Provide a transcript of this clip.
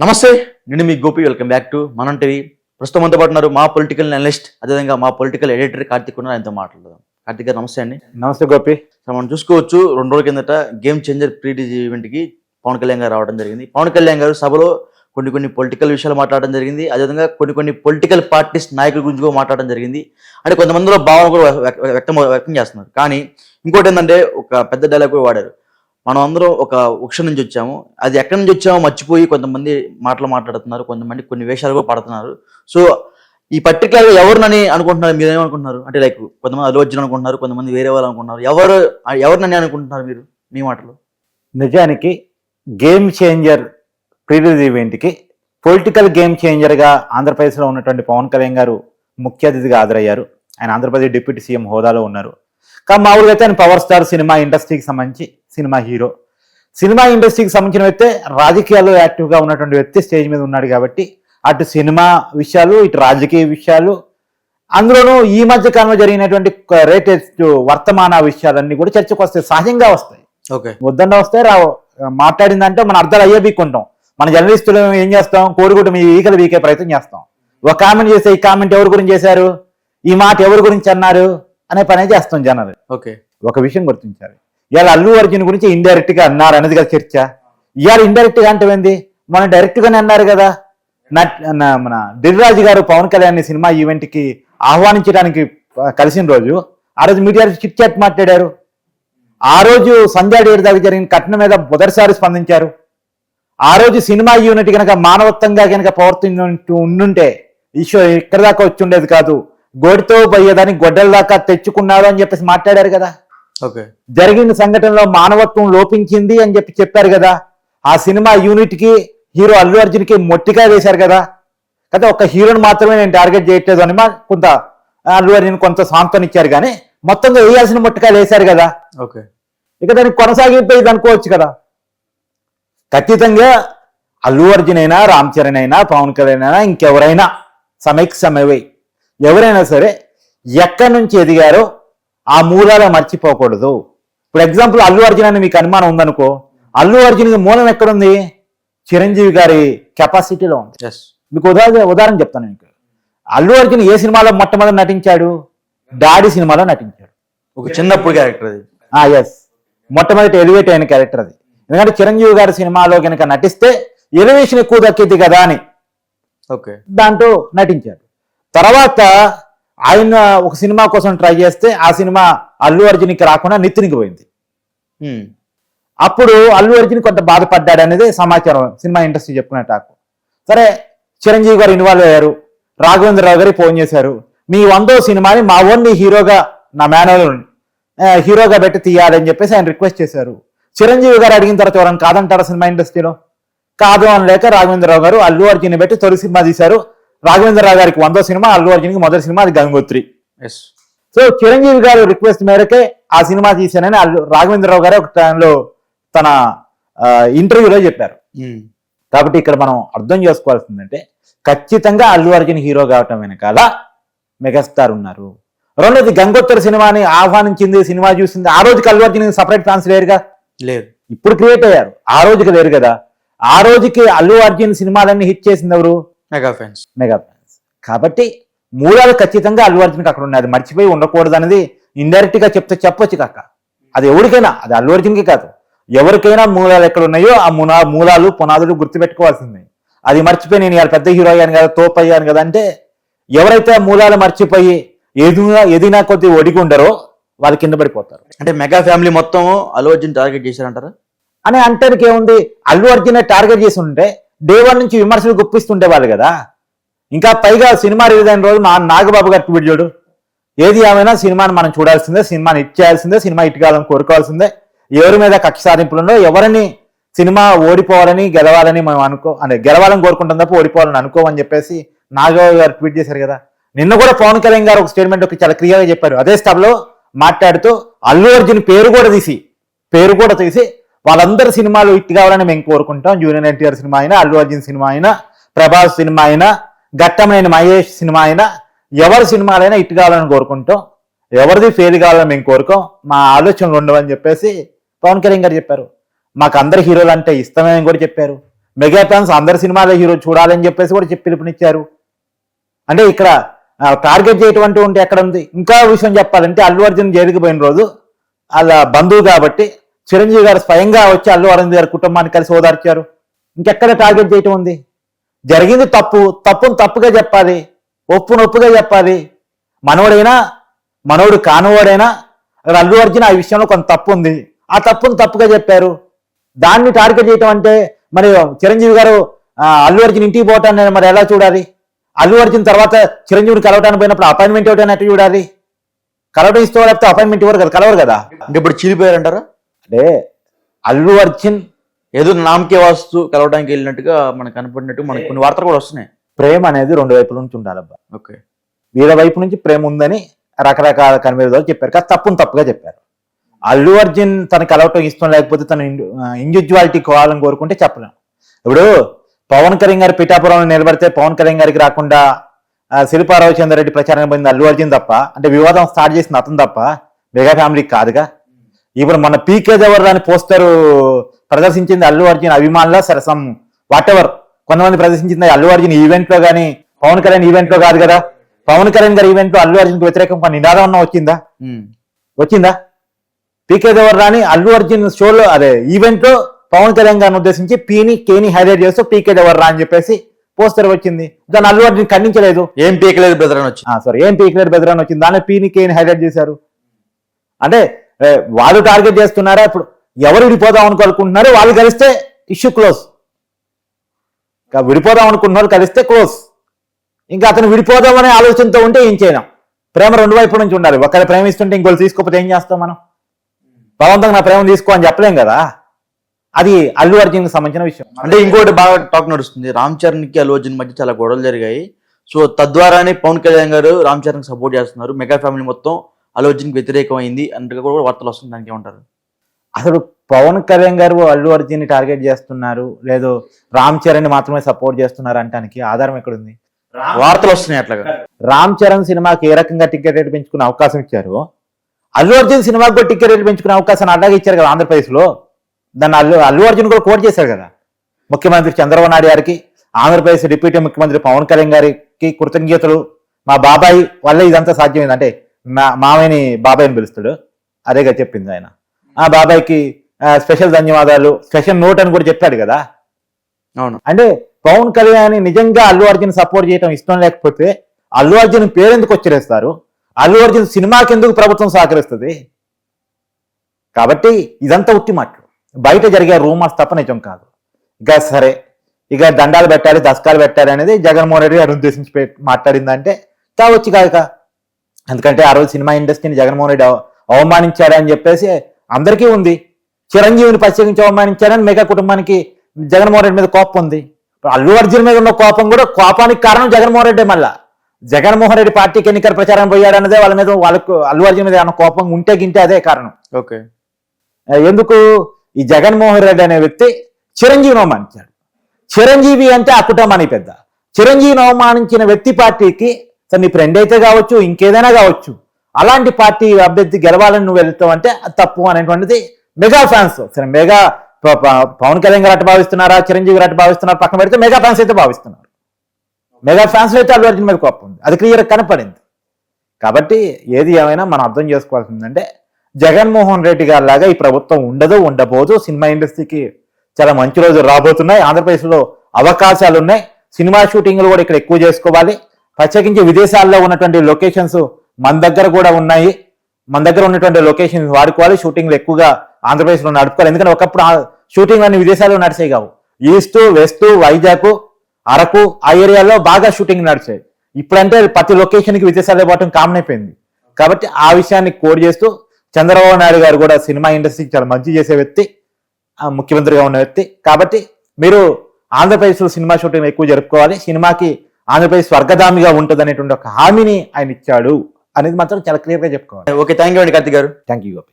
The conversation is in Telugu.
నమస్తే నేను మీ గోపి వెల్కమ్ బ్యాక్ టు మనం టీవీ. ప్రస్తుతం మనతో పాటు ఉన్నారు మా పొలిటికల్ అనలిస్ట్ అదేవిధంగా మా పొలిటికల్ ఎడిటర్ కార్తిక్ ఉన్నారు ఆయనతో మాట్లాడదాం. కార్తిక్ గారు నమస్తే అండి. నమస్తే గోపి. మనం చూసుకోవచ్చు రెండు రోజుల కిందట గేమ్ చేంజర్ ప్రీ ఈవెంట్కి పవన్ కళ్యాణ్ గారు రావడం జరిగింది. పవన్ కళ్యాణ్ గారు సభలో కొన్ని కొన్ని పొలిటికల్ విషయాలు మాట్లాడడం జరిగింది. అదేవిధంగా కొన్ని కొన్ని పొలిటికల్ పార్టీస్ నాయకుల గురించి కూడా మాట్లాడడం జరిగింది. అంటే కొంతమందిలో భావన కూడా వ్యక్- వ్యక్తం వ్యక్తం చేస్తున్నారు. కానీ ఇంకోటి ఏంటంటే ఒక పెద్ద డైలాగ్ కూడా వాడారు. మనం అందరం ఒక వృక్షం నుంచి వచ్చాము. అది ఎక్కడి నుంచి వచ్చామో మర్చిపోయి కొంతమంది మాటలు మాట్లాడుతున్నారు. కొంతమంది కొన్ని వేషాలు కూడా పడుతున్నారు. సో ఈ పర్టికులర్ ఎవరినని అనుకుంటున్నారు? మీరు ఏమనుకుంటున్నారు అంటే లైక్ కొంతమంది అల్లు అర్జున్ అనుకుంటున్నారు కొంతమంది వేరే వాళ్ళు అనుకుంటున్నారు. ఎవరు ఎవరినని అనుకుంటున్నారు మీరు మీ మాటలు? నిజానికి గేమ్ చేంజర్ ప్రీరిలీజ్ ఈవెంట్కి పొలిటికల్ గేమ్ చేంజర్గా ఆంధ్రప్రదేశ్లో ఉన్నటువంటి పవన్ కళ్యాణ్ గారు ముఖ్య అతిథిగా హాజరయ్యారు. ఆయన ఆంధ్రప్రదేశ్ డిప్యూటీ సీఎం హోదాలో ఉన్నారు. కానీ మామూలుగా అయితే ఆయన పవర్ స్టార్ సినిమా ఇండస్ట్రీకి సంబంధించి సినిమా హీరో. సినిమా ఇండస్ట్రీకి సంబంధించిన వ్యక్తి రాజకీయాల్లో యాక్టివ్గా ఉన్నటువంటి వ్యక్తి స్టేజ్ మీద ఉన్నాడు కాబట్టి అటు సినిమా విషయాలు ఇటు రాజకీయ విషయాలు అందులోనూ ఈ మధ్య కాలంలో జరిగినటువంటి రేటెస్ట్ వర్తమాన విషయాలన్నీ కూడా చర్చకు వస్తాయి సహజంగా వస్తాయి. ఓకే. వద్దండ వస్తే రావు మాట్లాడిందంటే మన అర్థాలు అయ్యే బీక్కుంటాం. మన జర్నలిస్టులు ఏం చేస్తాం? కోడిగుడ్డు మీ ఈకలు వీకే ప్రయత్నం చేస్తాం. ఒక కామెంట్ చేస్తే ఈ కామెంట్ ఎవరి గురించి చేశారు? ఈ మాట ఎవరి గురించి అన్నారు? అనే పనే చేస్తాం జనాలు. ఓకే. ఒక విషయం గుర్తించాలి. ఇవాళ అల్లు అర్జున్ గురించి ఇండైరెక్ట్గా అన్నారు అనేది కదా చర్చ? ఇవాళ ఇండైరెక్ట్గా అంటే ఏంది? మన డైరెక్ట్ గానే అన్నారు కదా. నా- మన దిల్రాజు గారు పవన్ కళ్యాణ్ సినిమా ఈవెంట్కి ఆహ్వానించడానికి కలిసిన రోజు ఆ రోజు మీడియా చిట్ చాట్ మాట్లాడారు. ఆ రోజు సంజయ్ డేర్ దగ్గర జరిగిన కట్నం మీద మొదటిసారి స్పందించారు. ఆ రోజు సినిమా యూనిట్ కనుక మానవత్వంగా కనుక ప్రవర్తించు ఉండుంటే ఈశ్వ ఇక్కడ దాకా వచ్చి ఉండేది కాదు. గోడితో పోయేదాన్ని గొడ్డల దాకా తెచ్చుకున్నారు అని చెప్పేసి మాట్లాడారు కదా. జరిగిన సంఘటనలో మానవత్వం లోపించింది అని చెప్పి చెప్పారు కదా. ఆ సినిమా యూనిట్కి హీరో అల్లు అర్జున్కి మొట్టిగా వేశారు కదా. కదా ఒక హీరోని మాత్రమే నేను టార్గెట్ చేయట్లేదు అని మా కొంత అల్లు అర్జున్ కొంత సాంత్వన ఇచ్చారు కానీ మొత్తంగా వేయాల్సిన మొట్టికాయలు వేశారు కదా. ఓకే. ఇక దానికి కొనసాగిపోయి అనుకోవచ్చు కదా. ఖచ్చితంగా అల్లు అర్జున్ అయినా రామ్ చరణ్ అయినా పవన్ కళ్యాణ్ అయినా ఇంకెవరైనా సమయవై ఎవరైనా సరే ఎక్కడి నుంచి ఎదిగారో ఆ మూలాలు మర్చిపోకూడదు. ఇప్పుడు ఎగ్జాంపుల్ అల్లు అర్జున్ అని మీకు అనుమానం ఉందనుకో అల్లు అర్జున్కి మూలం ఎక్కడుంది? చిరంజీవి గారి కెపాసిటీలో ఉంది. మీకు ఉదాహరణ ఉదాహరణ చెప్తాను మీకు. అల్లు అర్జున్ ఏ సినిమాలో మొట్టమొదటి నటించాడు? డాడీ సినిమాలో నటించాడు. ఒక చిన్నప్పుడు క్యారెక్టర్ అది. ఆ ఎస్ మొట్టమొదటి ఎలివేట్ అయిన క్యారెక్టర్ అది. ఎందుకంటే చిరంజీవి గారి సినిమాలో కనుక నటిస్తే ఎలివేషన్ ఎక్కువ దక్కింది కదా అని ఓకే దాంట్లో నటించాడు. తర్వాత ఆయన ఒక సినిమా కోసం ట్రై చేస్తే ఆ సినిమా అల్లు అర్జున్కి రాకుండా నితిన్కి పోయింది. అప్పుడు అల్లు అర్జున్ కొంత బాధపడ్డాడు అనేది సమాచారం సినిమా ఇండస్ట్రీ చెప్పుకునే టాక్ సరే చిరంజీవి గారు ఇన్వాల్వ్ అయ్యారు రాఘవేంద్రరావు గారికి ఫోన్ చేశారు. మీ వందో సినిమాని మా ఓన్లీ హీరోగా నా మేనల్ హీరోగా పెట్టి తీయాలని చెప్పేసి ఆయన రిక్వెస్ట్ చేశారు. చిరంజీవి గారు అడిగిన తర్వాత ఎవరైనా కాదంటారా సినిమా ఇండస్ట్రీలో? కాదు అని లేక రాఘవేంద్రరావు గారు అల్లు అర్జున్ పెట్టి తొలి సినిమా తీశారు. రాఘవేంద్రరావు గారికి వందో సినిమా అల్లు అర్జున్కి మొదటి సినిమా అది గంగోత్రి. సో చిరంజీవి గారు రిక్వెస్ట్ మేరకే ఆ సినిమా తీశానని అల్లు రాఘవేంద్రరావు గారు ఒక టైంలో తన ఇంటర్వ్యూలో చెప్పారు. Hmm. కాబట్టి ఇక్కడ మనం అర్థం చేసుకోవాల్సిందంటే ఖచ్చితంగా అల్లు అర్జున్ హీరో కావటం వెనకాల మెగాస్టార్ ఉన్నారు. రెండోది గంగోత్తర సినిమాని ఆహ్వానించింది సినిమా చూసింది. ఆ రోజుకి అల్లు అర్జున్ సపరేట్ ఫ్యాన్స్ లేరుగా? లేదు. ఇప్పుడు క్రియేట్ అయ్యారు. ఆ రోజుకి లేరు కదా. ఆ రోజుకి అల్లు అర్జున్ సినిమాలన్నీ హిట్ చేసింది ఎవరు? మెగా ఫ్యాన్స్ మెగా ఫ్యాన్స్ కాబట్టి మూలాలు ఖచ్చితంగా అల్లు అర్జున్కి అక్కడ ఉన్నాయి. అది మర్చిపోయి ఉండకూడదు అనేది ఇండైరెక్ట్గా చెప్తే చెప్పొచ్చు కాక. అది ఎవరికైనా అది అల్లు అర్జున్కి కాదు. ఎవరికైనా మూలాలు ఎక్కడ ఉన్నాయో ఆ మూలా మూలాలు పునాదులు గుర్తుపెట్టుకోవాల్సిందే. అది మర్చిపోయి నేను ఇవాళ పెద్ద హీరో అయ్యాను కదా తోపు అయ్యాను కదా అంటే ఎవరైతే ఆ మూలాలు మర్చిపోయి ఎదిగినా ఎదిగినా కొద్ది ఒడిగి ఉండరో వాళ్ళు కింద పడిపోతారు. అంటే మెగా ఫ్యామిలీ మొత్తం అల్లు అర్జున్ టార్గెట్ చేశారంటారా? అని అంటానికి ఏముంది? అల్లు అర్జున్ టార్గెట్ చేసి ఉంటే డే వన్ నుంచి విమర్శలు గుప్పిస్తుండే వాళ్ళు కదా. ఇంకా పైగా సినిమా రిలీజ్ అయిన రోజు మా నాగబాబు గారికి వీడియోడు ఏది ఏమైనా సినిమాని మనం చూడాల్సిందే సినిమాని హిట్ చేయాల్సిందే సినిమా హిట్ కావాలని కోరుకోవాల్సిందే. ఎవరి మీద కక్ష సాధింపులు ఎవరిని సినిమా ఓడిపోవాలని గెలవాలని మనం అనుకో అంటే గెలవాలని కోరుకుంటాం తప్ప ఓడిపోవాలని అనుకోమని చెప్పేసి నాగబాబు గారు ట్వీట్ చేశారు కదా. నిన్న కూడా పవన్ కళ్యాణ్ గారు ఒక స్టేట్మెంట్ ఒక చాలా క్లియర్గా చెప్పారు. అదే స్టబ్లో మాట్లాడుతూ అల్లు అర్జున్ పేరు కూడా తీసి పేరు కూడా తీసి వాళ్ళందరి సినిమాలు హిట్ కావాలని మేము కోరుకుంటాం. జూనియర్ ఎన్టీఆర్ సినిమా అయినా అల్లు అర్జున్ సినిమా అయినా ప్రభాస్ సినిమా అయినా ఘట్టమైన మహేష్ సినిమా అయినా ఎవరి సినిమాలైనా హిట్ కావాలని కోరుకుంటాం. ఎవరిది ఫెయిల్ కావాలని మేము కోరుకోం. మా ఆలోచనలు ఉండవని చెప్పేసి పవన్ కళ్యాణ్ గారు చెప్పారు. మాకు అందరి హీరోలు అంటే ఇష్టమే అని కూడా చెప్పారు. మెగా ఫ్యాన్స్ అందరి సినిమాలో హీరో చూడాలని చెప్పేసి కూడా చెప్పి పిలుపునిచ్చారు. అంటే ఇక్కడ టార్గెట్ చేయటువంటి ఉంటే ఎక్కడ ఉంది? ఇంకా విషయం చెప్పాలంటే అల్లు అర్జున్ జైలుకి పోయిన రోజు అలా బంధువు కాబట్టి చిరంజీవి గారు స్వయంగా వచ్చి అల్లు అరవింద్ గారి కుటుంబాన్ని కలిసి ఓదార్చారు. ఇంకెక్కడ టార్గెట్ చేయటం ఉంది? జరిగింది తప్పు తప్పును తప్పుగా చెప్పాలి ఒప్పును ఒప్పుగా చెప్పాలి. మనవడైనా మనవడు కానివాడైనా అల్లు అర్జున్ ఆ విషయంలో కొంత తప్పు ఉంది. ఆ తప్పును తప్పుగా చెప్పారు. దాన్ని టార్గెట్ చేయటం అంటే మరి చిరంజీవి గారు అల్లు అర్జున్ ఇంటికి పోవటాన్ని మరి ఎలా చూడాలి? అల్లు అర్జున్ తర్వాత చిరంజీవిని కలవటానికి పోయినప్పుడు అపాయింట్మెంట్ ఇవ్వటాన్ని ఎట్లా చూడాలి? కలవటం ఇస్తే లేకపోతే అపాయింట్మెంట్ ఇవ్వరు కదా కలవరు కదా? ఇప్పుడు చీలిపోయారంటారా అంటే అల్లు అర్జున్ ఏదో నామకే వాస్తు కలవడానికి వెళ్ళినట్టుగా మనకు కనపడినట్టు మనకు కొన్ని వార్తలు కూడా వస్తున్నాయి. ప్రేమ అనేది రెండు వైపుల నుంచి ఉండాలబ్బా. ఓకే. వీళ్ళ వైపు నుంచి ప్రేమ ఉందని రకరకాల కనివేదాలు చెప్పారు. కాదు తప్పును తప్పుగా చెప్పారు. అల్లు అర్జున్ తనకి కలవటం ఇష్టం లేకపోతే తన ఇండివిజువాలిటీ కావాలని కోరుకుంటే చెప్పలేం. ఇప్పుడు పవన్ కళ్యాణ్ గారు పిఠాపురంలో నిలబడితే పవన్ కళ్యాణ్ గారికి రాకుండా ఆ, శిల్పా రవిచంద్ర రెడ్డి ప్రచారం పోయింది అల్లు అర్జున్ తప్ప. అంటే వివాదం స్టార్ట్ చేసిన అతను తప్ప. మెగా ఫ్యామిలీకి కాదుగా. ఇప్పుడు మన పీకే దేవర్ అని పోస్టర్ ప్రదర్శించింది అల్లు అర్జున్ అభిమానుల సరసం. వాట్ ఎవర్ కొంతమంది ప్రదర్శించింది అల్లు అర్జున్ ఈవెంట్లో గానీ పవన్ కళ్యాణ్ ఈవెంట్లో కాదు కదా. పవన్ కళ్యాణ్ గారి ఈవెంట్లో అల్లు అర్జున్ వ్యతిరేకం కొన్ని నినాదం అన్నా వచ్చిందా. వచ్చిందా? పీకే దేవర్ రాని అల్లు అర్జున్ షోలో అదే ఈవెంట్లో పవన్ కళ్యాణ్ గారిని ఉద్దేశించి పీని కేని హైలైట్ చేస్తూ పీకే దేవర్ రా అని చెప్పేసి పోస్టర్ వచ్చింది. దాన్ని అల్లు అర్జున్ ఖండించలేదు. ఏం పీకలేదు బ్రదర్ అని వచ్చి సారీ ఏం పీక్లర్ బెదర్ వచ్చింది. దాని పీని కేని హైలైట్ చేశారు. అంటే వాళ్ళు టార్గెట్ చేస్తున్నారా? ఇప్పుడు ఎవరు విడిపోదాం అనుకుంటున్నారు వాళ్ళు కలిస్తే ఇష్యూ క్లోజ్ ఇంకా విడిపోదాం అనుకున్న వాళ్ళు కలిస్తే క్లోజ్ ఇంకా అతను విడిపోదాం అనే ఆలోచనతో ఉంటే ఏం చేయడం ప్రేమ రెండు వైపు నుంచి ఉండాలి. ఒకరు ప్రేమిస్తుంటే ఇంకోళ్ళు తీసుకోకపోతే ఏం చేస్తాం మనం? బలవంతంగా నా ప్రేమ తీసుకో అని చెప్పలేం కదా? అది అల్లు అర్జున్కి సంబంధించిన విషయం. అంటే ఇంకోటి బాగా టాక్ నడుస్తుంది. రామ్ చరణ్కి అల్లు అర్జున్ మధ్య చాలా గొడవలు జరిగాయి. సో తద్వారానే పవన్ కళ్యాణ్ గారు రామ్ చరణ్ సపోర్ట్ చేస్తున్నారు. మెగా ఫ్యామిలీ మొత్తం అల్లు వ్యతిరేకమైంది అన్నట్టుగా కూడా వార్తలు వస్తుంది దానికి ఏమంటారు? అసలు పవన్ కళ్యాణ్ గారు అల్లు అర్జున్ని టార్గెట్ చేస్తున్నారు. లేదు రామ్ చరణ్ని మాత్రమే సపోర్ట్ చేస్తున్నారు అంటానికి ఆధారం ఎక్కడుంది? వార్తలు వస్తున్నాయి అట్లాగా. రామ్ చరణ్ సినిమాకి ఏ రకంగా టికెట్ రేట్ పెంచుకునే అవకాశం ఇచ్చారు? అల్లు అర్జున్ సినిమాకి కూడా టికెట్ రేట్ పెంచుకునే అవకాశాన్ని అలాగే ఇచ్చారు కదా ఆంధ్రప్రదేశ్లో దాన్ని అల్లు అల్లు అర్జున్ కూడా కోట్ చేశారు కదా? ముఖ్యమంత్రి చంద్రబాబు నాయుడు గారికి ఆంధ్రప్రదేశ్ డిప్యూటీ ముఖ్యమంత్రి పవన్ కళ్యాణ్ గారికి కృతజ్ఞతలు. మా బాబాయ్ వల్ల ఇదంతా సాధ్యమైంది. అంటే మా మామయ్యని బాబాయ్ని పిలుస్తాడు. అదేగా చెప్పింది ఆయన. ఆ బాబాయ్కి స్పెషల్ ధన్యవాదాలు స్పెషల్ నోట్ అని కూడా చెప్పాడు కదా. అవును. అంటే పవన్ కళ్యాణ్ నిజంగా అల్లు అర్జున్ సపోర్ట్ చేయడం ఇష్టం లేకపోతే అల్లు అర్జున్ పేరెందుకు వచ్చేస్తారు అల్లు అర్జున్ సినిమాకి ఎందుకు ప్రభుత్వం సహకరిస్తుంది? కాబట్టి ఇదంతా ఉత్తి మాటలు. బయట జరిగే రూమర్స్ తప్ప నిజం కాదు. ఇక సరే ఇక దండాలు పెట్టాలి దశకాలు పెట్టాలి అనేది జగన్మోహన్ రెడ్డి గారు ఉద్దేశించి మాట్లాడిందంటే కావచ్చు కాక ఎందుకంటే ఆ రోజు సినిమా ఇండస్ట్రీని జగన్మోహన్ రెడ్డి అవ- అవమానించాడని చెప్పేసి అందరికీ ఉంది. చిరంజీవిని ప్రత్యేకించి అవమానించాడని మెగా కుటుంబానికి జగన్మోహన్ రెడ్డి మీద కోపం ఉంది. అల్లు అర్జున్ మీద ఉన్న కోపం కూడా కోపానికి కారణం జగన్మోహన్ రెడ్డి మళ్ళా. జగన్మోహన్ రెడ్డి పార్టీకి ఎన్నికల ప్రచారం పోయాడు అన్నదే వాళ్ళ మీద వాళ్ళకు అల్లు అర్జున్ మీద కోపం ఉంటే గింటే అదే కారణం. ఓకే. ఎందుకు? ఈ జగన్మోహన్ రెడ్డి అనే వ్యక్తి చిరంజీవిని అవమానించాడు. చిరంజీవి అంటే ఆ కుటుంబానికి పెద్ద. చిరంజీవిని అవమానించిన వ్యక్తి పార్టీకి సరే నీ ఫ్రెండ్ అయితే కావచ్చు ఇంకేదైనా కావచ్చు అలాంటి పార్టీ అభ్యర్థి గెలవాలని నువ్వు వెళ్తావు అంటే అది తప్పు అనేటువంటిది మెగా ఫ్యాన్స్ సరే మెగా ప- ప- పవన్ కళ్యాణ్ గారు అటు భావిస్తున్నారా చిరంజీవి గారు అటు భావిస్తున్నారు పక్కన పెడితే మెగా ఫ్యాన్స్ అయితే భావిస్తున్నారు. మెగా ఫ్యాన్స్ అయితే అల్లు అర్జున్ మీద కోపం ఉంది. అది క్లియర్ కనపడింది. కాబట్టి ఏది ఏమైనా మనం అర్థం చేసుకోవాల్సిందంటే జగన్మోహన్ రెడ్డి గారి లాగా ఈ ప్రభుత్వం ఉండదు ఉండబోదు. సినిమా ఇండస్ట్రీకి చాలా మంచి రోజులు రాబోతున్నాయి. ఆంధ్రప్రదేశ్లో అవకాశాలు ఉన్నాయి సినిమా షూటింగ్లు కూడా ఇక్కడ ఎక్కువ చేసుకోవాలి. ప్రత్యేకించి విదేశాల్లో ఉన్నటువంటి లొకేషన్స్ మన దగ్గర కూడా ఉన్నాయి. మన దగ్గర ఉన్నటువంటి లొకేషన్స్ వాడుకోవాలి. షూటింగ్లు ఎక్కువగా ఆంధ్రప్రదేశ్లో నడుపుకోవాలి. ఎందుకంటే ఒకప్పుడు ఆ షూటింగ్ అన్ని విదేశాల్లో నడిచాయి కావు. ఈస్ట్ వెస్ట్ వైజాగ్ అరకు ఆ ఏరియాలో బాగా షూటింగ్ నడిచాయి ఇప్పుడంటే ప్రతి లొకేషన్కి విదేశాల్లో పోవటం కామన్ అయిపోయింది. కాబట్టి ఆ విషయాన్ని కోడ్ చేస్తూ చంద్రబాబు నాయుడు గారు కూడా సినిమా ఇండస్ట్రీకి చాలా మంచి చేసే వ్యక్తి ముఖ్యమంత్రిగా ఉన్న వ్యక్తి. కాబట్టి మీరు ఆంధ్రప్రదేశ్లో సినిమా షూటింగ్ ఎక్కువ జరుపుకోవాలి. సినిమాకి ఆంధ్రప్రదేశ్ స్వర్గధామిగా ఉంటుంది అనేటువంటి ఒక హామీని ఆయన ఇచ్చాడు అనేది మాత్రం చాలా క్లియర్గా చెప్పుకోవాలి. ఓకే థ్యాంక్ యూ అండి కార్తిక్ గారు. Thank you Gopi.